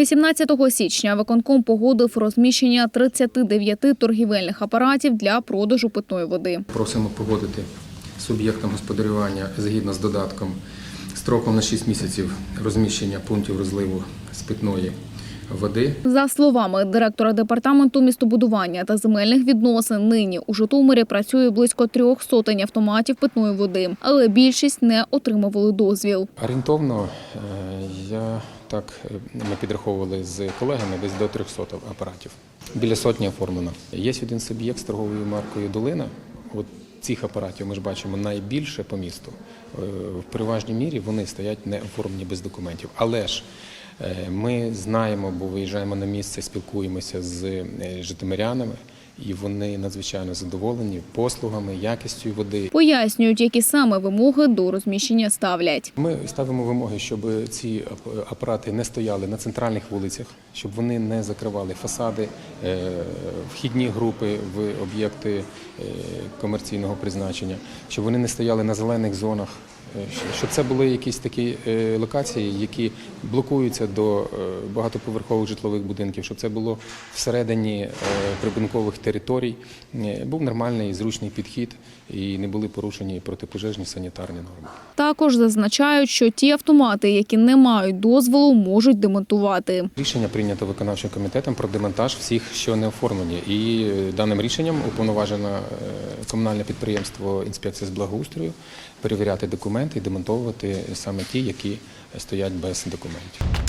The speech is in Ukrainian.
18 січня виконком погодив розміщення 39 торгівельних апаратів для продажу питної води. Просимо погодити суб'єктам господарювання згідно з додатком строком на 6 місяців розміщення пунктів розливу з питної води. За словами директора департаменту містобудування та земельних відносин, нині у Житомирі працює близько трьох сотень автоматів питної води, але більшість не отримували дозвіл. Орієнтовно е, я так е, ми підраховували з колегами десь до 300 апаратів. Біля сотні оформлено. Є один суб'єкт з торговою маркою Долина. От цих апаратів ми ж бачимо найбільше по місту. Е, В переважній мірі вони стоять не оформлені без документів. Але ж ми знаємо, бо виїжджаємо на місце, спілкуємося з е, житомирянами, і вони надзвичайно задоволені послугами, якістю води. Пояснюють, які саме вимоги до розміщення ставлять. Ми ставимо вимоги, щоб ці апарати не стояли на центральних вулицях, щоб вони не закривали фасади, е, вхідні групи в об'єкти е, комерційного призначення, щоб вони не стояли на зелених зонах. Е, Щоб це були якісь такі е, локації, які блокуються до е, багатоповерхових житлових будинків, щоб це було всередині прибудинкових територій, був нормальний і зручний підхід і не були порушені протипожежні санітарні норми. Також зазначають, що ті автомати, які не мають дозволу, можуть демонтувати. Рішення прийнято виконавчим комітетом про демонтаж всіх, що не оформлені. І даним рішенням уповноважено комунальне підприємство інспекція з благоустрою перевіряти документи і демонтовувати саме ті, які стоять без документів.